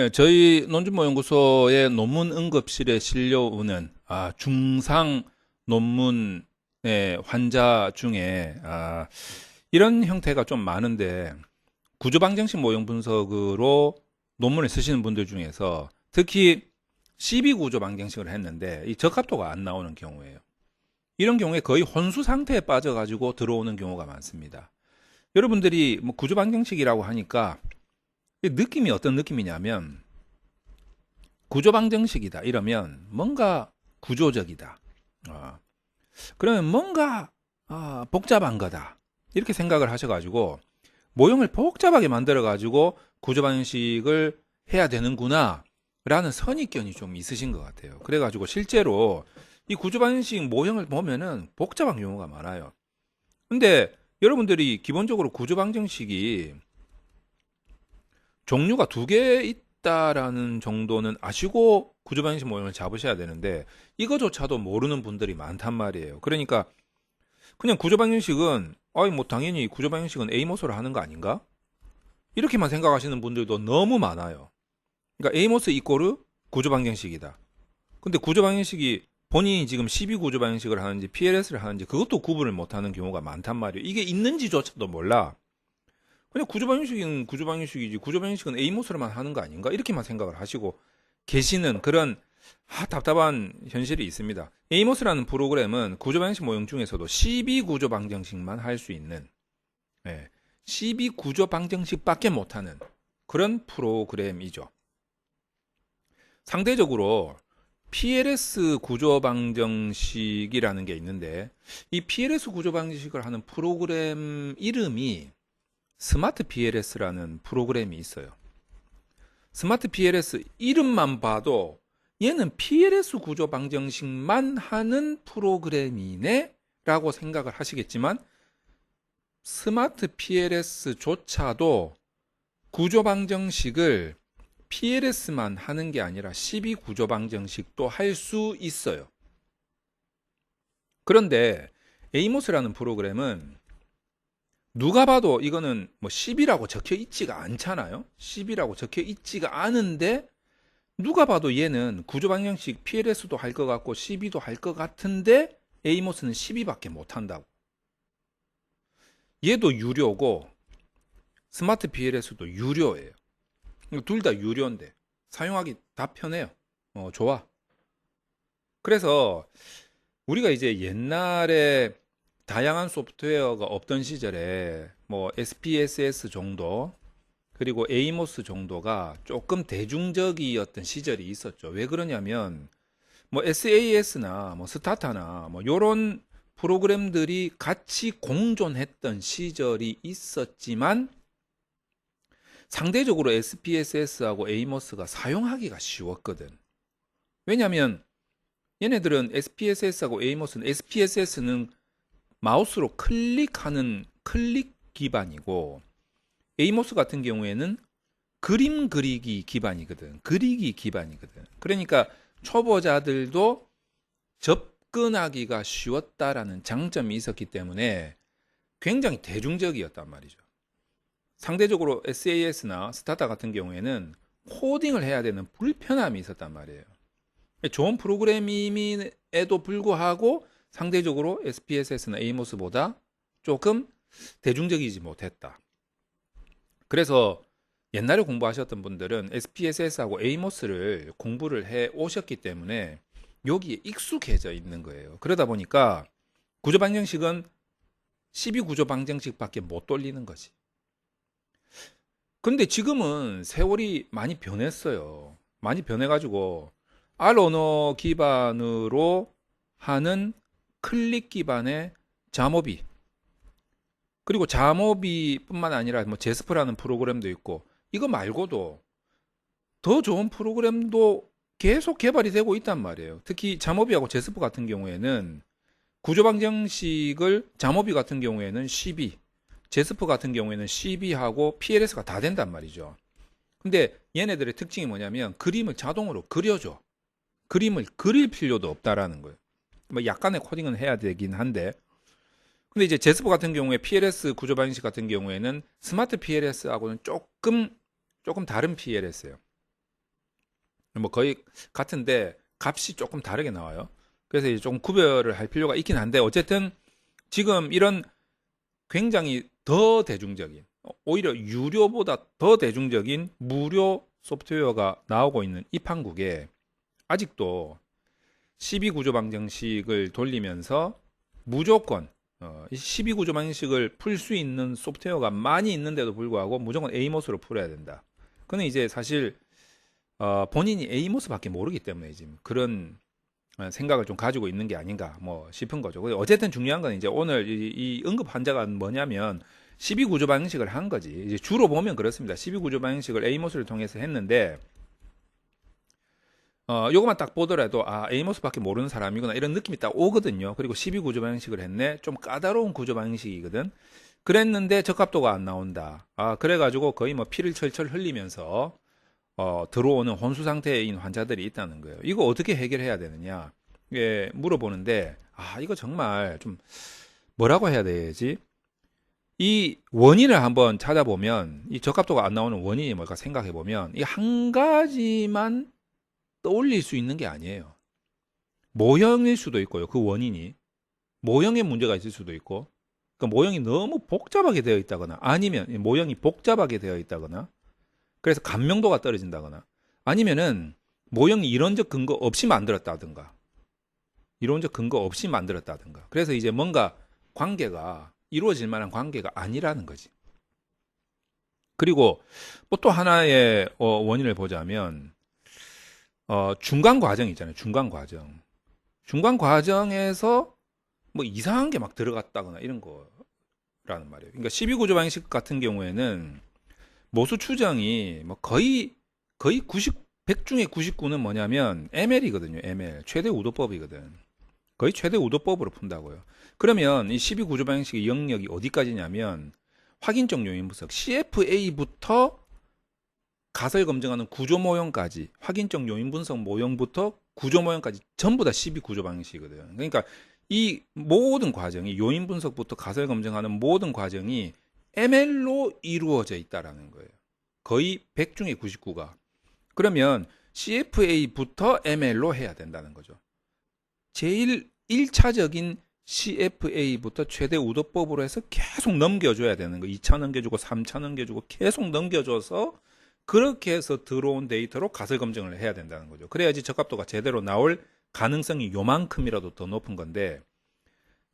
네, 저희 논준모연구소의 논문 응급실에 실려오는 아, 중상 논문의 환자 중에 아, 이런 형태가 좀 많은데 구조방정식 모형 분석으로 논문을 쓰시는 분들 중에서 특히 CB 구조 방정식을 했는데 이 적합도가 안 나오는 경우예요. 이런 경우에 거의 혼수 상태에 빠져가지고 들어오는 경우가 많습니다. 여러분들이 뭐 구조 방정식이라고 하니까 느낌이 어떤 느낌이냐면 구조 방정식이다 이러면 뭔가 구조적이다. 어. 그러면 뭔가 아, 복잡한 거다. 이렇게 생각을 하셔가지고 모형을 복잡하게 만들어가지고 구조 방정식을 해야 되는구나 라는 선입견이 좀 있으신 것 같아요. 그래가지고 실제로 이 구조 방정식 모형을 보면은 복잡한 경우가 많아요. 근데 여러분들이 기본적으로 구조 방정식이 종류가 두 개 있다라는 정도는 아시고 구조 방정식 모형을 잡으셔야 되는데 이거조차도 모르는 분들이 많단 말이에요. 그러니까 그냥 구조 방정식은 아이 뭐 당연히 구조 방정식은 A 모소를 하는 거 아닌가? 이렇게만 생각하시는 분들도 너무 많아요. 그러니까 A 모스 이꼬르 구조 방정식이다. 근데 구조 방정식이 본인이 지금 12 구조 방정식을 하는지 PLS를 하는지 그것도 구분을 못하는 경우가 많단 말이에요. 이게 있는지조차도 몰라. 그냥 구조 방정식은 구조 방정식이지 구조 방정식은 A 모스로만 하는 거 아닌가 이렇게만 생각을 하시고 계시는 그런 아, 답답한 현실이 있습니다. 에이모스라는 프로그램은 구조 방정식 모형 중에서도 12 구조 방정식만 할 수 있는 예, 12 구조 방정식밖에 못하는 그런 프로그램이죠. 상대적으로 PLS 구조 방정식이라는 게 있는데 이 PLS 구조 방정식을 하는 프로그램 이름이 스마트 PLS라는 프로그램이 있어요. 스마트 PLS 이름만 봐도 얘는 PLS 구조 방정식만 하는 프로그램이네 라고 생각을 하시겠지만 스마트 PLS조차도 구조 방정식을 PLS만 하는 게 아니라 12 구조 방정식도 할 수 있어요. 그런데 에이모스라는 프로그램은 누가 봐도 이거는 뭐 10이라고 적혀 있지가 않잖아요. 10이라고 적혀 있지가 않은데 누가 봐도 얘는 구조 방정식 PLS도 할 것 같고 12도 할 것 같은데 에이모스는 12밖에 못 한다고. 얘도 유료고 스마트 PLS도 유료예요. 둘 다 유료인데 사용하기 다 편해요. 어, 좋아. 그래서 우리가 이제 옛날에 다양한 소프트웨어가 없던 시절에 뭐 SPSS 정도 그리고 에이모스 정도가 조금 대중적이었던 시절이 있었죠. 왜 그러냐면 뭐 SAS나 뭐 스타타나 뭐 요런 프로그램들이 같이 공존했던 시절이 있었지만 상대적으로 SPSS하고 에이모스가 사용하기가 쉬웠거든. 왜냐하면 얘네들은 SPSS하고 에이모스는 SPSS는 마우스로 클릭하는 클릭 기반이고 에이모스 같은 경우에는 그림 그리기 기반이거든. 그리기 기반이거든. 그러니까 초보자들도 접근하기가 쉬웠다라는 장점이 있었기 때문에 굉장히 대중적이었단 말이죠. 상대적으로 SAS나 스타타 같은 경우에는 코딩을 해야 되는 불편함이 있었단 말이에요. 좋은 프로그램임에도 불구하고 상대적으로 SPSS나 에이모스보다 조금 대중적이지 못했다. 그래서 옛날에 공부하셨던 분들은 SPSS하고 에이모스를 공부를 해 오셨기 때문에 여기에 익숙해져 있는 거예요. 그러다 보니까 구조 방정식은 12 구조 방정식밖에 못 돌리는 거지. 근데 지금은 세월이 많이 변했어요. 많이 변해가지고 R 언어 기반으로 하는 클릭 기반의 자모비 그리고 자모비뿐만 아니라 뭐 제스프라는 프로그램도 있고 이거 말고도 더 좋은 프로그램도 계속 개발이 되고 있단 말이에요. 특히 자모비하고 제스프 같은 경우에는 구조 방정식을 자모비 같은 경우에는 12, 제스프 같은 경우에는 CB하고 PLS가 다 된단 말이죠. 근데 얘네들의 특징이 뭐냐면 그림을 자동으로 그려줘. 그림을 그릴 필요도 없다라는 거예요. 뭐 약간의 코딩은 해야 되긴 한데. 근데 이제 제스프 같은 경우에 PLS 구조 방식 같은 경우에는 스마트 PLS하고는 조금 조금 다른 PLS예요. 뭐 거의 같은데 값이 조금 다르게 나와요. 그래서 이제 좀 구별을 할 필요가 있긴 한데 어쨌든 지금 이런 굉장히 더 대중적인 오히려 유료보다 더 대중적인 무료 소프트웨어가 나오고 있는 이 판국에 아직도 12구조 방정식을 돌리면서 무조건 어, 12구조 방정식을 풀 수 있는 소프트웨어가 많이 있는데도 불구하고 무조건 A모스로 풀어야 된다. 그는 이제 사실 어, 본인이 A모스밖에 모르기 때문에 지금 그런 어, 생각을 좀 가지고 있는 게 아닌가 뭐 싶은 거죠. 어쨌든 중요한 건 이제 오늘 이, 이 응급 환자가 뭐냐면 12구조 방식을 한 거지. 이제 주로 보면 그렇습니다. 12구조 방식을 A모스를 통해서 했는데 어, 요것만 딱 보더라도 아, A모스밖에 모르는 사람이구나 이런 느낌이 딱 오거든요. 그리고 12구조 방식을 했네. 좀 까다로운 구조 방식이거든. 그랬는데 적합도가 안 나온다. 아, 그래가지고 거의 뭐 피를 철철 흘리면서 어, 들어오는 혼수 상태인 환자들이 있다는 거예요. 이거 어떻게 해결해야 되느냐? 예, 물어보는데, 아, 이거 정말 좀 뭐라고 해야 되지? 이 원인을 한번 찾아보면, 이 적합도가 안 나오는 원인이 뭘까 생각해 보면, 이 한 가지만 떠올릴 수 있는 게 아니에요. 모형일 수도 있고요, 그 원인이. 모형에 문제가 있을 수도 있고, 그 모형이 너무 복잡하게 되어 있다거나, 아니면 모형이 복잡하게 되어 있다거나, 그래서 감명도가 떨어진다거나 아니면은 모형이 이론적 근거 없이 만들었다든가 이론적 근거 없이 만들었다든가 그래서 이제 뭔가 관계가 이루어질 만한 관계가 아니라는 거지. 그리고 뭐또 하나의 어, 원인을 보자면 어, 중간 과정 있잖아요. 중간 과정. 중간 과정에서 뭐 이상한 게 막 들어갔다거나 이런 거라는 말이에요. 그러니까 12구조 방식 같은 경우에는 모수 추정이 뭐 거의 거의 90 100 중에 99는 뭐냐면 ML이거든요. ML 최대 우도법이거든. 거의 최대 우도법으로 푼다고요. 그러면 이 12구조 방식의 영역이 어디까지냐면 확인적 요인 분석 CFA부터 가설 검증하는 구조 모형까지 확인적 요인 분석 모형부터 구조 모형까지 전부 다 12구조 방식이거든. 그러니까 이 모든 과정이 요인 분석부터 가설 검증하는 모든 과정이 ML로 이루어져 있다라는 거예요. 거의 100 중에 99가. 그러면 CFA부터 ML로 해야 된다는 거죠. 제일 1차적인 CFA부터 최대 우도법으로 해서 계속 넘겨줘야 되는 거. 2차 넘겨주고 3차 넘겨주고 계속 넘겨줘서 그렇게 해서 들어온 데이터로 가설 검증을 해야 된다는 거죠. 그래야지 적합도가 제대로 나올 가능성이 요만큼이라도 더 높은 건데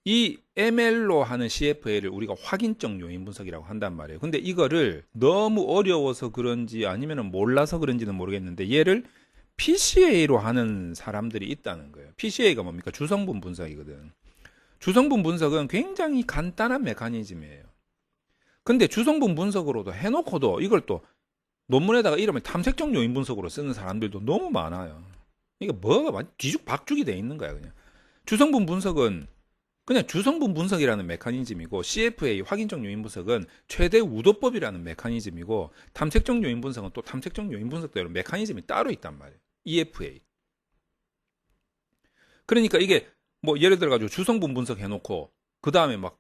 이 ML로 하는 CFA를 우리가 확인적 요인 분석이라고 한단 말이에요. 근데 이거를 너무 어려워서 그런지 아니면 몰라서 그런지는 모르겠는데 얘를 PCA로 하는 사람들이 있다는 거예요. PCA가 뭡니까? 주성분 분석이거든. 주성분 분석은 굉장히 간단한 메커니즘이에요. 근데 주성분 분석으로도 해놓고도 이걸 또 논문에다가 이름을 탐색적 요인 분석으로 쓰는 사람들도 너무 많아요. 이게 뭐가 뒤죽박죽이 돼 있는 거야, 그냥. 주성분 분석은 그냥 주성분 분석이라는 메커니즘이고 CFA 확인적 요인 분석은 최대 우도법이라는 메커니즘이고 탐색적 요인 분석은 또 탐색적 요인 분석대로 메커니즘이 따로 있단 말이에요. EFA. 그러니까 이게 뭐 예를 들어 가지고 주성분 분석 해 놓고 그 다음에 막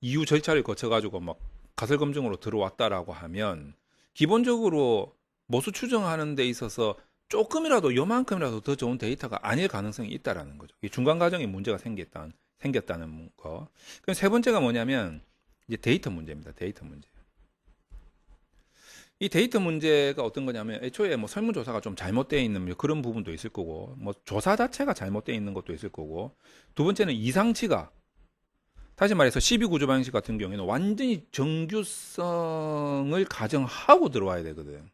이후 절차를 거쳐 가지고 막 가설 검증으로 들어왔다라고 하면 기본적으로 모수 추정하는 데 있어서 조금이라도 요만큼이라도 더 좋은 데이터가 아닐 가능성이 있다라는 거죠. 중간 과정에 문제가 생겼다는 생겼다는 거. 그럼 세 번째가 뭐냐면 이제 데이터 문제입니다. 데이터 문제. 이 데이터 문제가 어떤 거냐면 애초에 뭐 설문조사가 좀 잘못되어 있는 뭐 그런 부분도 있을 거고 뭐 조사 자체가 잘못되어 있는 것도 있을 거고 두 번째는 이상치가 다시 말해서 12구조 방식 같은 경우에는 완전히 정규성을 가정하고 들어와야 되거든.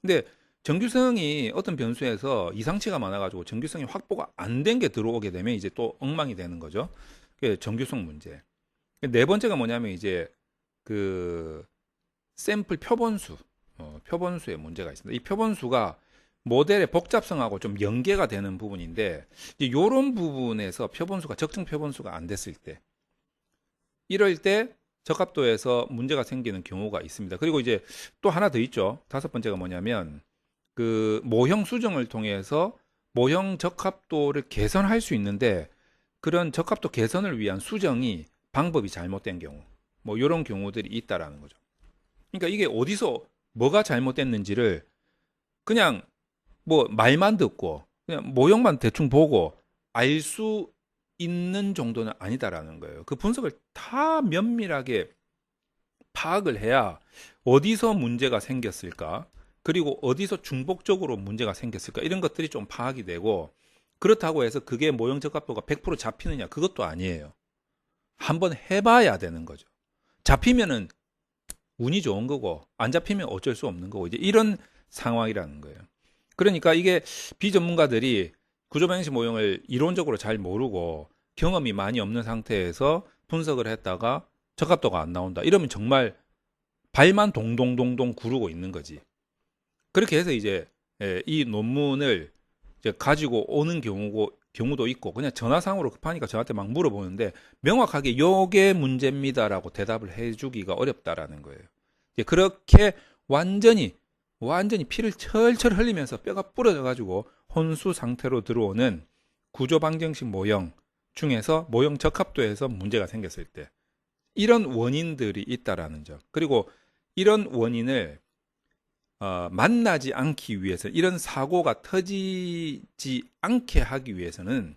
근데 정규성이 어떤 변수에서 이상치가 많아가지고 정규성이 확보가 안 된 게 들어오게 되면 이제 또 엉망이 되는 거죠. 그게 정규성 문제. 네 번째가 뭐냐면 이제 그 샘플 표본수, 어, 표본수에 문제가 있습니다. 이 표본수가 모델의 복잡성하고 좀 연계가 되는 부분인데 이런 부분에서 표본수가 적정 표본수가 안 됐을 때 이럴 때 적합도에서 문제가 생기는 경우가 있습니다. 그리고 이제 또 하나 더 있죠. 다섯 번째가 뭐냐면 그 모형 수정을 통해서 모형 적합도를 개선할 수 있는데 그런 적합도 개선을 위한 수정이 방법이 잘못된 경우 뭐 이런 경우들이 있다라는 거죠. 그러니까 이게 어디서 뭐가 잘못됐는지를 그냥 뭐 말만 듣고 그냥 모형만 대충 보고 알 수 있는 정도는 아니다라는 거예요. 그 분석을 다 면밀하게 파악을 해야 어디서 문제가 생겼을까? 그리고 어디서 중복적으로 문제가 생겼을까? 이런 것들이 좀 파악이 되고 그렇다고 해서 그게 모형 적합도가 100% 잡히느냐? 그것도 아니에요. 한번 해봐야 되는 거죠. 잡히면은 운이 좋은 거고 안 잡히면 어쩔 수 없는 거고 이제 이런 상황이라는 거예요. 그러니까 이게 비전문가들이 구조방식 모형을 이론적으로 잘 모르고 경험이 많이 없는 상태에서 분석을 했다가 적합도가 안 나온다. 이러면 정말 발만 동동동동 구르고 있는 거지. 그렇게 해서 이제 예, 이 논문을 이제 가지고 오는 경우고 경우도 있고 그냥 전화상으로 급하니까 저한테 막 물어보는데 명확하게 요게 문제입니다라고 대답을 해주기가 어렵다라는 거예요. 그렇게 완전히 완전히 피를 철철 흘리면서 뼈가 부러져 가지고 혼수 상태로 들어오는 구조 방정식 모형 중에서 모형 적합도에서 문제가 생겼을 때 이런 원인들이 있다라는 점. 그리고 이런 원인을 어, 만나지 않기 위해서 이런 사고가 터지지 않게 하기 위해서는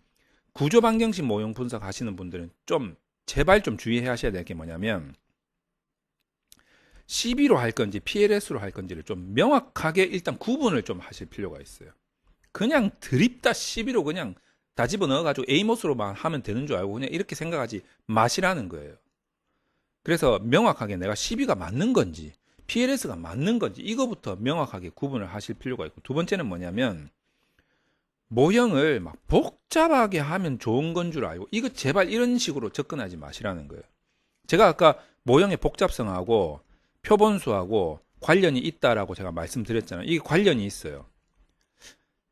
구조 방정식 모형 분석하시는 분들은 좀 제발 좀 주의하셔야 될 게 뭐냐면 CB로 할 건지 PLS로 할 건지를 좀 명확하게 일단 구분을 좀 하실 필요가 있어요. 그냥 드립다 CB로 그냥 다 집어넣어 가지고 에이모스로만 하면 되는 줄 알고 그냥 이렇게 생각하지 마시라는 거예요. 그래서 명확하게 내가 CB가 맞는 건지 PLS가 맞는 건지 이거부터 명확하게 구분을 하실 필요가 있고 두 번째는 뭐냐면 모형을 막 복잡하게 하면 좋은 건 줄 알고 이거 제발 이런 식으로 접근하지 마시라는 거예요. 제가 아까 모형의 복잡성하고 표본수하고 관련이 있다라고 제가 말씀드렸잖아요. 이게 관련이 있어요.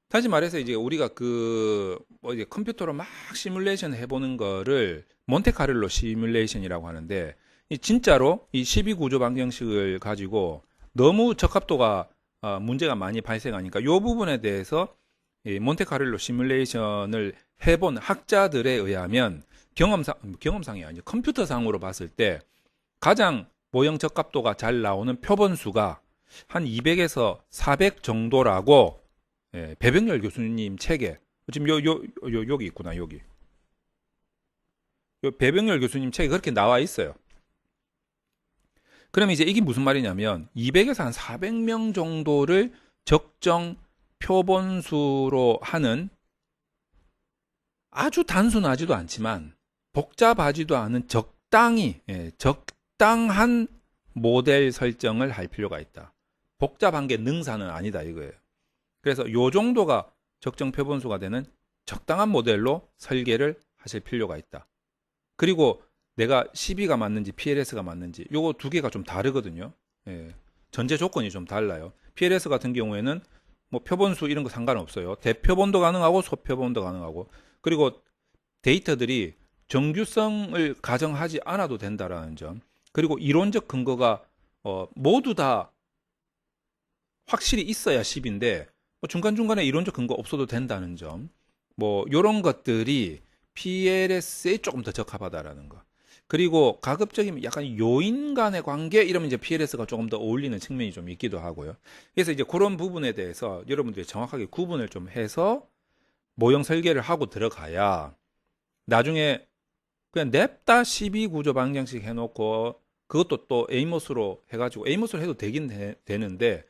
다시 말해서 이제 우리가 그 뭐 이제 컴퓨터로 막 시뮬레이션 해보는 거를 몬테카를로 시뮬레이션이라고 하는데 이 진짜로 이 12구조 방정식을 가지고 너무 적합도가 어, 문제가 많이 발생하니까 이 부분에 대해서 이 몬테카를로 시뮬레이션을 해본 학자들에 의하면 경험상 경험상이 아니죠. 컴퓨터상으로 봤을 때 가장 모형 적합도가 잘 나오는 표본수가 한 200에서 400 정도라고 예, 배병열 교수님 책에 지금 요, 요, 요, 여기 있구나 여기 요 배병열 교수님 책에 그렇게 나와 있어요. 그럼 이제 이게 무슨 말이냐면 200에서 한 400명 정도를 적정 표본수로 하는 아주 단순하지도 않지만 복잡하지도 않은 적당히 예, 적당한 모델 설정을 할 필요가 있다. 복잡한 게 능사는 아니다 이거예요. 그래서 요 정도가 적정 표본수가 되는 적당한 모델로 설계를 하실 필요가 있다. 그리고 내가 12가 맞는지 PLS가 맞는지 요거 두 개가 좀 다르거든요. 예. 전제 조건이 좀 달라요. PLS 같은 경우에는 뭐 표본수 이런 거 상관없어요. 대표본도 가능하고 소표본도 가능하고 그리고 데이터들이 정규성을 가정하지 않아도 된다라는 점. 그리고 이론적 근거가 어, 모두 다 확실히 있어야 10인데 뭐 중간중간에 이론적 근거 없어도 된다는 점. 뭐 요런 것들이 PLS에 조금 더 적합하다라는 거. 그리고 가급적이면 약간 요인 간의 관계 이러면 이제 PLS가 조금 더 어울리는 측면이 좀 있기도 하고요. 그래서 이제 그런 부분에 대해서 여러분들이 정확하게 구분을 좀 해서 모형 설계를 하고 들어가야 나중에 그냥 냅다 12 구조 방정식 해놓고 그것도 또 에이모스로 해가지고 에이모스로 해도 되긴 되, 되는데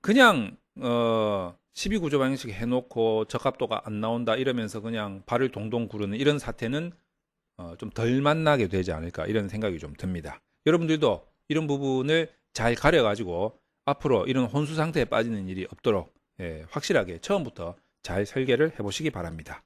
그냥 어 12구조 방식 해놓고 적합도가 안 나온다 이러면서 그냥 발을 동동 구르는 이런 사태는 어, 좀 덜 만나게 되지 않을까 이런 생각이 좀 듭니다. 여러분들도 이런 부분을 잘 가려가지고 앞으로 이런 혼수 상태에 빠지는 일이 없도록 예, 확실하게 처음부터 잘 설계를 해보시기 바랍니다.